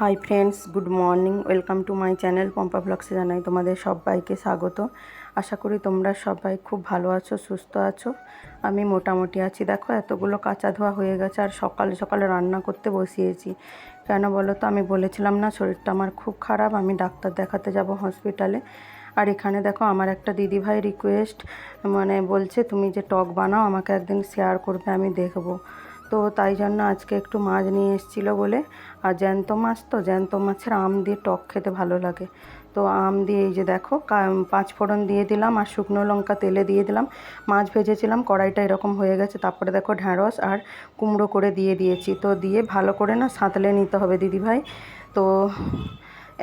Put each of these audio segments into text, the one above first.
Hi friends good morning welcome to my channel Pampa ব্লগসে জানাই তোমাদের সবাইকে স্বাগত। আশা করি তোমরা সবাই খুব ভালো আছো, সুস্থ আছো। আমি মোটামুটি আছি। দেখো, এতগুলো কাঁচা ধোয়া হয়ে গেছে আর সকালে সকালে রান্না করতে বসিয়েছি। কেন বলো তো, আমি বলেছিলাম না, শরীরটা আমার খুব খারাপ, আমি ডাক্তার দেখাতে যাব হসপিটালে আর এখানে দেখো, আমার একটা দিদিভাই রিকোয়েস্ট মানে বলছে, তুমি যে টক বানাও, আমাকে একদিন শেয়ার করবে, আমি দেখব। তো তাই জন্য আজকে একটু মাছ নিয়ে এসেছিল বলে। আর জ্যান্ত মাছ তো, জ্যান্ত মাছের আম দিয়ে টক খেতে ভালো লাগে। তো আম দিয়ে এই যে দেখো পাঁচ ফোড়ন দিয়ে দিলাম আর শুকনো লঙ্কা তেলে দিয়ে দিলাম। মাছ ভেজেছিলাম, কড়াইটা এরকম হয়ে গেছে। তারপরে দেখো ঢ্যাঁড়স আর কুমড়ো করে দিয়ে দিয়েছি। তো দিয়ে ভালো করে না সাঁতলে নিতে হবে দিদিভাই। তো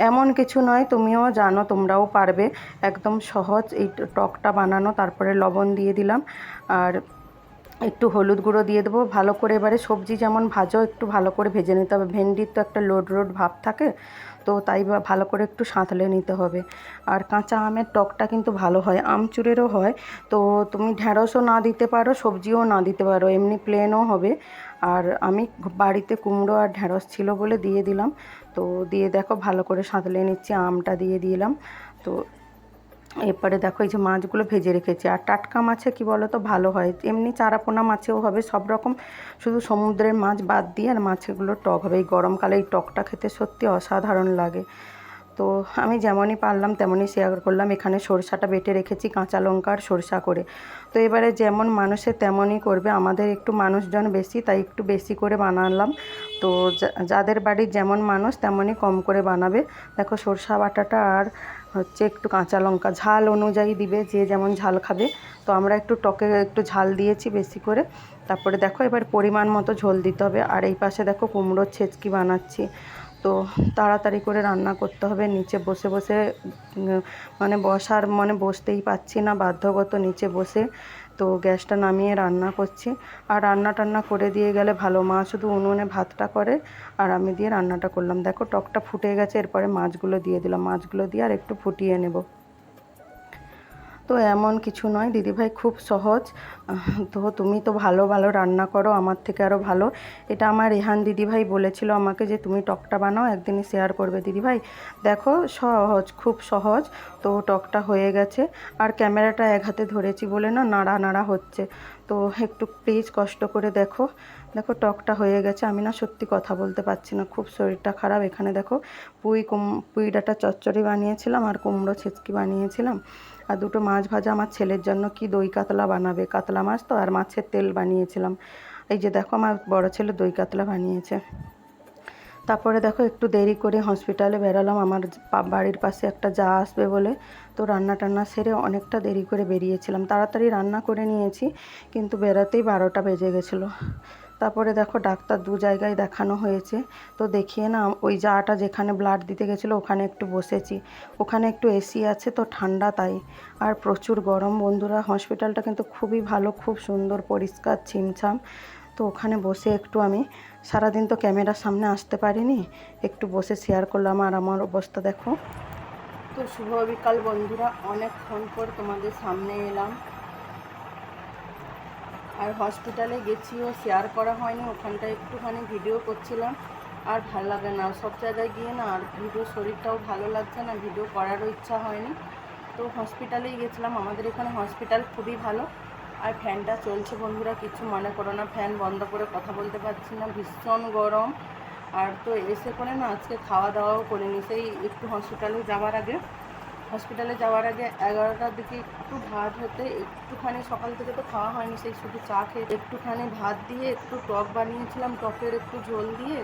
এমন কিছু নয়, তুমিও জানো, তোমরাও পারবে। একদম সহজ এই টকটা বানানো। তারপরে লবণ দিয়ে দিলাম। আর একটু হলুদ গুঁড়ো দিয়ে দেবো। ভালো করে এবারে সবজি যেমন ভাজো, একটু ভালো করে ভেজে নিতে হবে। ভেন্ডির তো একটা লোড রোড ভাব থাকে, তো তাই ভালো করে একটু সাঁতলে নিতে হবে। আর কাঁচা আমের টকটা কিন্তু ভালো হয়, আমচুরেরও হয়। তো তুমি ঢ্যাঁড়সও না দিতে পারো, সবজিও না দিতে পারো, এমনি প্লেনও হবে। আর আমি বাড়িতে কুমড়ো আর ঢ্যাঁড়স ছিল বলে দিয়ে দিলাম। তো দিয়ে দেখো, ভালো করে সাঁতলে নিচ্ছি, আমটা দিয়ে দিলাম। তো এরপরে দেখো এই যে মাছগুলো ভেজে রেখেছি। আর টাটকা মাছে কি বলো তো ভালো হয়। এমনি চারাপোনা মাছেও হবে। সব রকম শুধু সমুদ্রের মাছ বাদ দিয়ে আর মাছগুলো টক হবে। এই গরমকালে এই টকটা খেতে সত্যি অসাধারণ লাগে। তো আমি যেমনই পারলাম, তেমনই শেয়ার করলাম। এখানে সরষাটা বেটে রেখেছি, কাঁচা লঙ্কা আর সরষা করে। তো এবারে যেমন মানুষের তেমনই করবে। আমাদের একটু মানুষজন বেশি, তাই একটু বেশি করে বানালাম। তো যাদের বাড়ির যেমন মানুষ, তেমনই কম করে বানাবে। দেখো সরষা বাটাটা আর হচ্ছে একটু কাঁচা লঙ্কা ঝাল অনুযায়ী দিবে, যে যেমন ঝাল খাবে। তো আমরা একটু টকে একটু ঝাল দিয়েছি বেশি করে। তারপরে দেখো এবার পরিমাণ মতো ঝোল দিতে হবে। আর এই পাশে দেখো কুমড়োর ছেচকি বানাচ্ছি। তো তাড়াতাড়ি করে রান্না করতে হবে। নিচে বসে বসে মানে বসার মানে বসতেই পাচ্ছি না, বাধ্যগত নিচে বসে। তো গ্যাসটা নামিয়ে রান্না করছি। আর রান্না টান্না করে দিয়ে গেলে ভালো, মা শুধু উনুনে ভাতটা করে আর আমি দিয়ে রান্নাটা করলাম। দেখো টকটা ফুটে গেছে, এরপরে মাছগুলো দিয়ে দিলাম। মাছগুলো দিয়ে আর একটু ফুটিয়ে নেব। তো এমন কিছু নয়। দিদিভাই খুব সহজ। তো তুমি তো ভালো ভালো রান্না করো, আমার থেকে আরও ভালো। এটা আমার রেহান দিদিভাই বলেছিল আমাকে যে তুমি টকটা বানাও একদিনই শেয়ার করবে দিদিভাই। দেখো, সহজ, খুব সহজ। তো টকটা হয়ে গেছে। আর ক্যামেরাটা এক হাতে ধরেছি বলে না, নাড়া নাড়া হচ্ছে। তো একটু প্লিজ কষ্ট করে দেখো। দেখো, টকটা হয়ে গেছে। আমি না সত্যি কথা বলতে পারছি না। খুব শরীরটা খারাপ। এখানে দেখো, পুঁই কুম, পুঁই ডাটা চচ্চড়ি বানিয়েছিলাম আর কুমড়ো ছেচকি বানিয়েছিলাম। আর দুটো মাছ ভাজা আমার ছেলের জন্য কি দই কাতলা বানাবে? কাতলা মাছ তো, আর মাছের তেল বানিয়েছিলাম। এই যে দেখো, আমার বড় ছেলে দই কাতলা বানিয়েছে। তারপরে দেখো একটু দেরি করে হসপিটালে বেরালাম। আমার বাড়ির পাশে একটা যা আসবে বলে তো রান্না টান্না সেরে অনেকটা দেরি করে বেরিয়েছিলাম। তাড়াতাড়ি রান্না করে নিয়েছি, কিন্তু বেরাতেই বারোটা বেজে গেছিল। তারপরে দেখো ডাক্তার দু জায়গায় দেখানো হয়েছে। তো দেখিয়ে না, ওই যাটা যেখানে ব্লাড দিতে গেছিল ওখানে একটু বসেছি। ওখানে একটু এসি আছে তো ঠান্ডা তাই। আর প্রচুর গরম বন্ধুরা, হসপিটালটা কিন্তু খুবই ভালো, খুব সুন্দর, পরিষ্কার, ছিমছাম। তো ওখানে বসে একটু আমি সারাদিন তো ক্যামেরার সামনে আসতে পারিনি, একটু বসে শেয়ার করলাম আর আমার অবস্থা দেখো। তো শুভ বিকাল বন্ধুরা, অনেকক্ষণ পর তোমাদের সামনে এলাম। আর হসপিটালে গেছিও শেয়ার করা হয়নি ওখানটা একটুখানি ভিডিও করছিলাম। আর ভালো লাগে না, সব জায়গায় গিয়ে না আর ভিডিও শরীরটাও ভালো লাগছে না ভিডিও করারও ইচ্ছা হয়নি। তো হসপিটালেই গেছিলাম, আমাদের এখানে হসপিটাল খুবই ভালো। আর ফ্যানটা চলছে বন্ধুরা, কিছু মনে করো না, ফ্যান বন্ধ করে কথা বলতে পারছি না, ভীষণ গরম। আর তো এসে করে না আজকে খাওয়া দাওয়াও করিনি, সেই একটু হসপিটালে যাওয়ার আগে। হসপিটালে যাওয়ার আগে এগারোটার দিকে একটু ভাত হতে, একটুখানি সকাল থেকে তো খাওয়া হয়নি, সেই শুধু চা খেয়ে একটুখানি ভাত দিয়ে একটু টক বানিয়েছিলাম, টকের একটু ঝোল দিয়ে।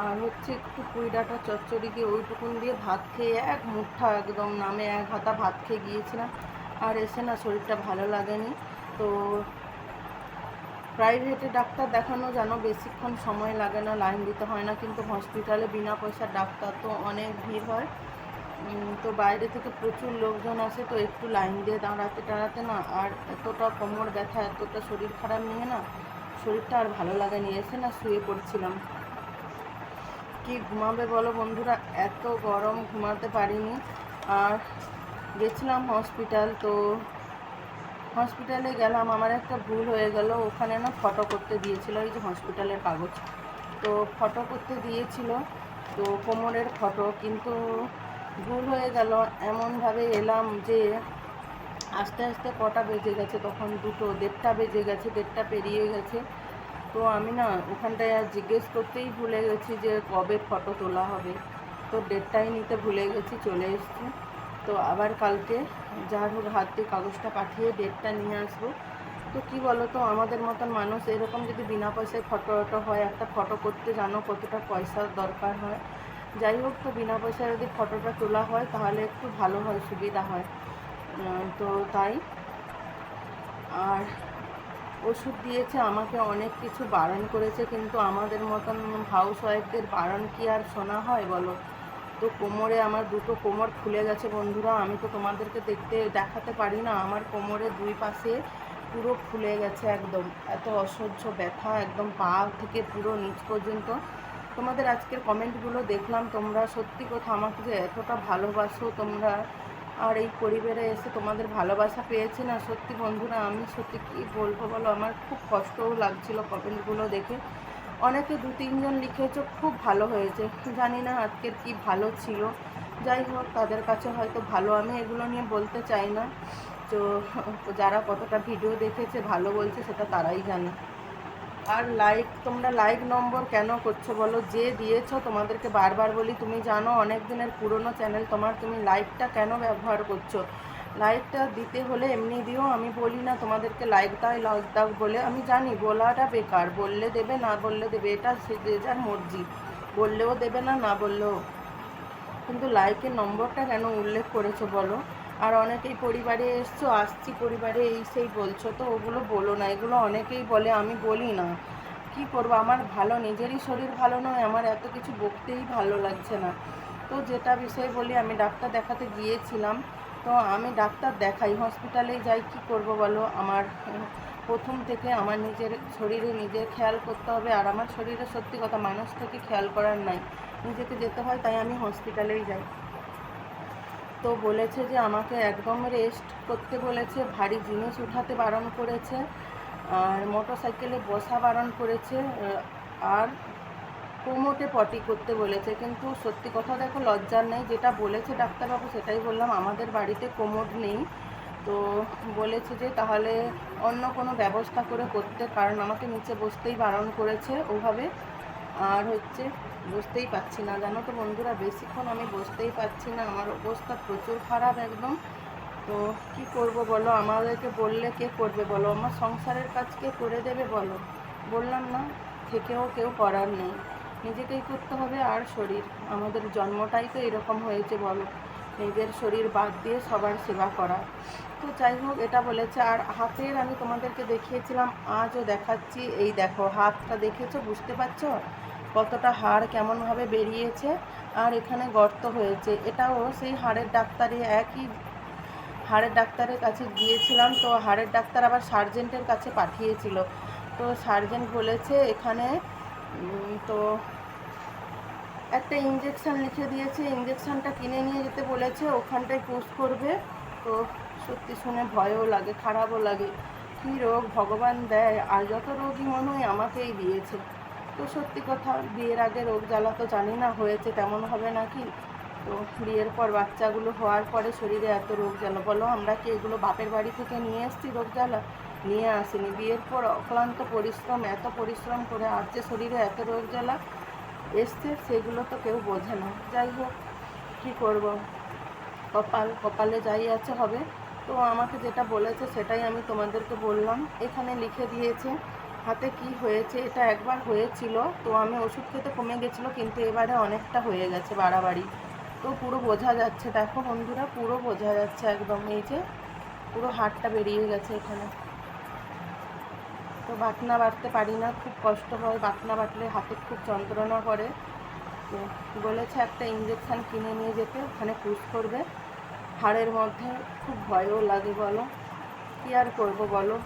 আর হচ্ছে একটু পুঁই ডাঁটা চচ্চড়ি দিয়ে ওইটুকুন দিয়ে ভাত খেয়ে এক মুঠা একদম নামে এক হাতা ভাত খেয়ে গিয়েছিলাম। আর এসে না শরীরটা ভালো লাগেনি। তো প্রাইভেটে ডাক্তার দেখানো যেন বেশিক্ষণ সময় লাগে না, লাইন দিতে হয় না, কিন্তু হসপিটালে বিনা পয়সার ডাক্তার তো অনেক ভিড় হয়। তো বাইরে থেকে প্রচুর লোকজন আসে, তো একটু লাইন দিয়ে দাঁড়াতে দাঁড়াতে না, আর এতটা কোমর ব্যথা, এতটা শরীর খারাপ নিয়ে না, শরীরটা আর ভালো লাগে নিয়ে এসে না শুয়ে পড়ছিলাম। কি ঘুমাবে বলো বন্ধুরা? এত গরম, ঘুমাতে পারিনি। আর গেছিলাম হসপিটাল, তো হসপিটালে গেলাম, আমার একটা ভুল হয়ে গেল, ওখানে না ফটো করতে দিয়েছিল, এই যে হসপিটালের কাগজ। তো ফটো করতে দিয়েছিল, তো কোমরের ফটো, কিন্তু ভুল হয়ে গেল। এমনভাবে এলাম যে আস্তে আস্তে কটা বেজে গেছে, তখন দুটো, দেড়টা বেজে গেছে, দেড়টা পেরিয়ে গেছে। তো আমি না ওখানটায় আর জিজ্ঞেস করতেই ভুলে গেছি যে কবে ফটো তোলা হবে। তো ডেটটাই নিতে ভুলে গেছি, চলে এসেছি। তো আবার কালকে যার হোক হাত দিয়ে কাগজটা পাঠিয়ে ডেটটা নিয়ে আসব। তো কি বলো তো আমাদের মতন মানুষ এরকম যদি বিনা পয়সায় ফটো টটো হয়, একটা ফটো করতে জানো কতটা পয়সার দরকার হয়। যাই হোক, তো বিনা পয়সায় যদি ফটোটা তোলা হয়, তাহলে একটু ভালো হয়, সুবিধা হয়। তো তাই। আর ওষুধ দিয়েছে, আমাকে অনেক কিছু বারণ করেছে, কিন্তু আমাদের মতন হাউস ওয়াইফদের বারণ কি আর শোনা হয় বলো? তো কোমরে আমার দুটো কোমর খুলে গেছে বন্ধুরা, আমি তো তোমাদেরকে দেখতে দেখাতে পারি না, আমার কোমরে দুই পাশে পুরো খুলে গেছে একদম। এত অসহ্য ব্যথা, একদম পা থেকে পুরো নিচ পর্যন্ত। তোমাদের আজকের কমেন্টগুলো দেখলাম, তোমরা সত্যি কথা আমাকে যে এতটা ভালোবাসো, তোমরা আর এই পরিবারে এসে তোমাদের ভালোবাসা পেয়েছে না? সত্যি বন্ধুরা, আমি সত্যি কী বলব বলো, আমার খুব কষ্টও লাগছিল কমেন্টগুলো দেখে। অনেকে দু তিনজন লিখেছো, খুব ভালো হয়েছে। জানি না আজকের কি ভালো ছিল। যাই হোক, তাদের কাছে হয়তো ভালো। আমি এগুলো নিয়ে বলতে চাই না। তো যারা কতটা ভিডিও দেখেছে, ভালো বলছে, সেটা তারাই জানে। আর লাইক তোমরা লাইক নম্বর কেন করছ বলো? যে দিয়েছ, তোমাদেরকে বারবার বলি, তুমি জানো অনেক দিনের পুরনো চ্যানেল তোমার তুমি লাইকটা কেন ব্যবহার করছ? লাইকটা দিতে হলে এমনি দিও, আমি বলি না তোমাদেরকে লাইক দাও লাইক দাও বলে। আমি জানি বলাটা বেকার, বললে দেবে, না বললে দেবে, এটা সে যে যার মর্জি। বললেও দেবে না না বললেও। কিন্তু লাইকের নম্বরটা কেন উল্লেখ করেছ বলো? আর অনেকেই পরিবারে এসছো, আসছি পরিবারে, এই সেই বলছো, তো ওগুলো বলো না, এগুলো অনেকেই বলে, আমি বলি না। কি করব? আমার ভালো, নিজেরই শরীর ভালো নয়, আমার এত কিছু বকতেই ভালো লাগছে না। তো যেটা বিষয়ে বলি, আমি ডাক্তার দেখাতে গিয়েছিলাম। তো আমি ডাক্তার দেখাই হসপিটালেই যাই, কি করব বলো? আমার প্রথম থেকে আমার নিজের শরীরে নিজের খেয়াল করতে হবে, আর আমার শরীরে সত্যি কথা মানুষ থেকে খেয়াল করার নাই। নিজেকে যেতে হয়, তাই আমি হসপিটালেই যাই। তো বলেছে যে আমাকে একদম রেস্ট করতে বলেছে, ভারী জিনিস উঠাতে বারণ করেছে, আর মোটর সাইকেলে বসা বারণ করেছে আর কোমোটে পটি করতে বলেছে, কিন্তু সত্যি কথা দেখো লজ্জার নেই। যেটা বলেছে ডাক্তারবাবু, সেটাই বললাম। আমাদের বাড়িতে কোমোট নেই। তো বলেছে যে তাহলে অন্য কোনো ব্যবস্থা করে করতে, কারণ আমাকে নিচে বসতেই বারণ করেছে ওভাবে। আর হচ্ছে, বসতেই পাচ্ছি না। জানো তো বন্ধুরা, বেশিক্ষণ আমি বসতেই পাচ্ছি না। আমার অবস্থা প্রচুর খারাপ একদম। তো কি করব বলো? আমাদেরকে বললে কে করবে বলো? আমার সংসারের কাজ কে করে দেবে বলো? বললাম না, থেকেও কেউ করার নেই। নিজেকেই করতে হবে আর শরীর। আমাদের জন্মটাই তো এরকম হয়েছে বলো। নিজের শরীর বাদ দিয়ে সবার সেবা করা। তো যাই হোক, এটা বলেছে, আর হাতের আমি তোমাদেরকে দেখিয়েছিলাম, আজও দেখাচ্ছি। এই দেখো, হাতটা দেখেছ? বুঝতে পারছ? কতটা হাড় কেমনভাবে বেরিয়েছে আর এখানে গর্ত হয়েছে। এটাও সেই হাড়ের ডাক্তারে একই হাড়ের ডাক্তারের কাছে গিয়েছিলাম। তো হাড়ের ডাক্তার আবার সার্জেন্টের কাছে পাঠিয়েছিল। তো সার্জেন্ট বলেছে, এখানে তো একটা ইঞ্জেকশান লিখে দিয়েছে। ইঞ্জেকশানটা কিনে নিয়ে যেতে বলেছে, ওখানটায় পুশ করবে। তো সত্যি শুনে ভয়ও লাগে, খারাপও লাগে। কী রোগ? ভগবান দেয়। আর যত রোগই মনে হয়, আমাকেই দিয়েছে। তো সত্যি কথা, বিয়ের আগে রোগ জ্বালা তো জানি না, হয়েছে তেমন হবে নাকি? তো বিয়ের পর বাচ্চাগুলো হওয়ার পরে শরীরে এত রোগ জ্বালা। বলো, আমরা কি এগুলো বাপের বাড়ি থেকে নিয়ে এসেছি রোগ জ্বালা? নিয়ে আসিনি। বিয়ের পর অক্লান্ত পরিশ্রম, এত পরিশ্রম করে আর যে শরীরে এত রোগ জ্বালা এসছে, সেগুলো তো কেউ বোঝে না। যাই হোক, কী করব? কপাল, কপালে যাই আছে হবে। তো আমাকে যেটা বলেছে সেটাই আমি তোমাদেরকে বললাম। এখানে লিখে দিয়েছে হাতে কি হয়েছে, এটা একবার হয়েছিল, তো আমি ওষুধ খেতে কমে গেছিল, কিন্তু এবারে অনেকটা হয়ে গেছে বাড়াবাড়ি। তো পুরো বোঝা যাচ্ছে, দেখো বন্ধুরা, পুরো বোঝা যাচ্ছে একদম। এই যে পুরো হাড়টা বেরিয়ে গেছে এখানে। বাটনা বাটতে পারি না, খুব কষ্ট হয়। বাটনা বাটলে হাতে খুব যন্ত্রণা করে। তো বলেছে একটা ইঞ্জেকশান কিনে নিয়ে যেতে, ওখানে পুশ করবে। হাড়ের মধ্যে খুব ভয়ও লাগে, বলো। কী আর করব, বলো?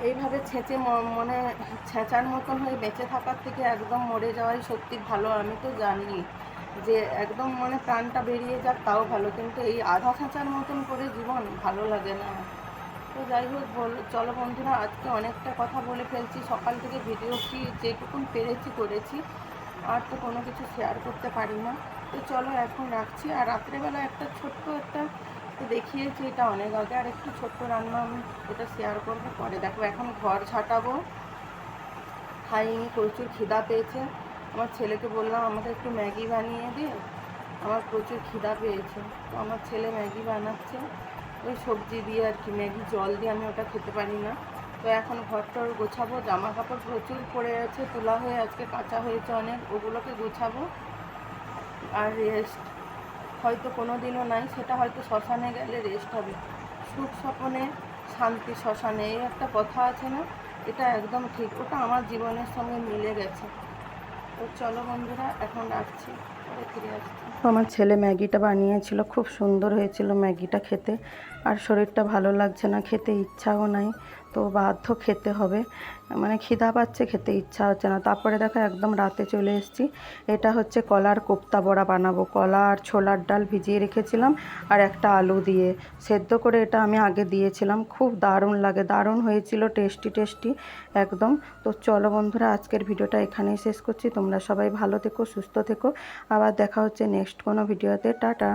এইভাবে ছেঁচে ম- মনে ছেঁচার মতন হয়ে বেঁচে থাকার থেকে একদম মরে যাওয়াই সত্যি ভালো। আমি তো জানি যে একদম মানে প্রাণটা বেরিয়ে যাক, তাও ভালো। কিন্তু এই আধা ছেঁচার মতন করে জীবন ভালো লাগে না। তো যাই হোক, বল, চলো বন্ধুরা, আজকে অনেকটা কথা বলে ফেলছি। সকাল থেকে ভিডিও কি যেটুকুন পেরেছি করেছি, আর তো কোনো কিছু শেয়ার করতে পারি না তো চলো এখন রাখছি। আর রাত্রেবেলা একটা ছোট্ট একটা তো দেখিয়েছি, এটা অনেক আগে। আর একটু ছোট্ট রান্না আমি এটা শেয়ার করব পরে। দেখো, এখন ঘর ছাটাবো। খাইনি প্রচুর খিদা পেয়েছে। আমার ছেলেকে বললাম, আমাকে একটু ম্যাগি বানিয়ে দিয়ে আমার প্রচুর খিদা পেয়েছে। তো আমার ছেলে ম্যাগি বানাচ্ছে। ওই সবজি দিয়ে আর কি, ম্যাগি জল দিয়ে আমি ওটা খেতে পারি না। তো এখন ঘরটর গোছাবো জামা কাপড় প্রচুর পড়ে আছে, তোলা হয়ে আজকে কাঁচা হয়েছে অনেক, ওগুলোকে গোছাবো আর রেস্ট হয়তো কোনো দিনও নাই, সেটা হয়তো শ্মশানে গেলে রেস্ট হবে। সুখ স্বপনে, শান্তি শ্মশানে, এই একটা কথা আছে না, এটা একদম ঠিক, ওটা আমার জীবনের সঙ্গে মিলে গেছে। তো চলো বন্ধুরা, এখন রাখছি। আমার ছেলে ম্যাগিটা বানিয়েছিল, খুব সুন্দর হয়েছিল ম্যাগিটা খেতে। আর শরীরটা ভালো লাগছে না, খেতে ইচ্ছাও নাই। তো বাধ্য খেতে হবে। মানে খিদা পাচ্ছে, খেতে ইচ্ছা হচ্ছে না। তারপরে দেখো একদম রাতে চলে এসেছি। এটা হচ্ছে কলার কোপ্তা বড়া বানাবো। কলা আর ছোলার ডাল ভিজিয়ে রেখেছিলাম আর একটা আলু দিয়ে। সেদ্ধ করে এটা আমি আগে দিয়েছিলাম। খুব দারুণ লাগে। দারুণ হয়েছিল, টেস্টি টেস্টি একদম। তো চলো বন্ধুরা, আজকের ভিডিওটা এখানেই শেষ করছি। তোমরা সবাই ভালো থেকো, সুস্থ থেকো। আবার দেখা হচ্ছে নেক্সট কোনো ভিডিওতে। টাটা।